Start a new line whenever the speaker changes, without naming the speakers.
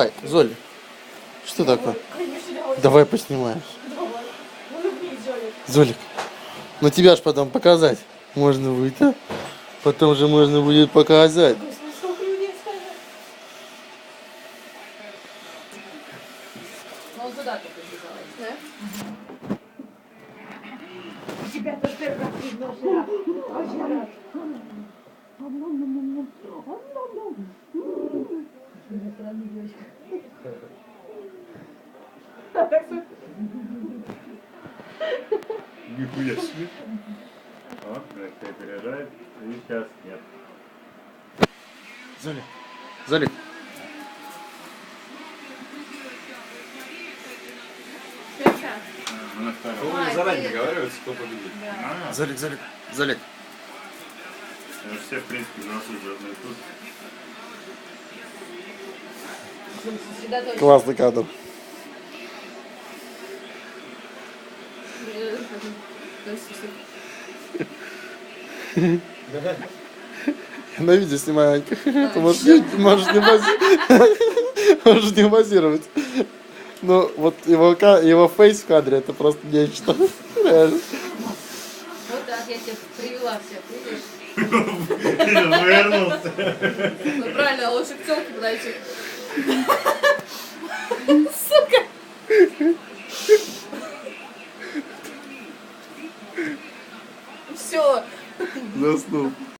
Давай, Золя. Что такое?
Давай.
Поснимаешь.
Золик.
Ну тебя ж потом показать. Можно будет, а? Потом же можно будет показать.
Тебя тоже первый раз Очень рад.
Нихуя себе. О, как опережает. И сейчас нет. А, на втором.
Ай,
Они заранее договариваются, кто победит.
А,
Золик, Золик. Золик.
ну, все, в принципе, голосуют одно и то же.
Сосредоточься.
Классный кадр.
Если-
На видео снимаю, Анька. Ты можешь не, можешь не бази- можешь не базировать. Ну, вот его, его фейс в кадре, это просто нечто. Реально.
Вот так я тебе привела всех, видишь?
Вернулся.
Ну правильно, лучше к телке подойти. Все.
Заснул.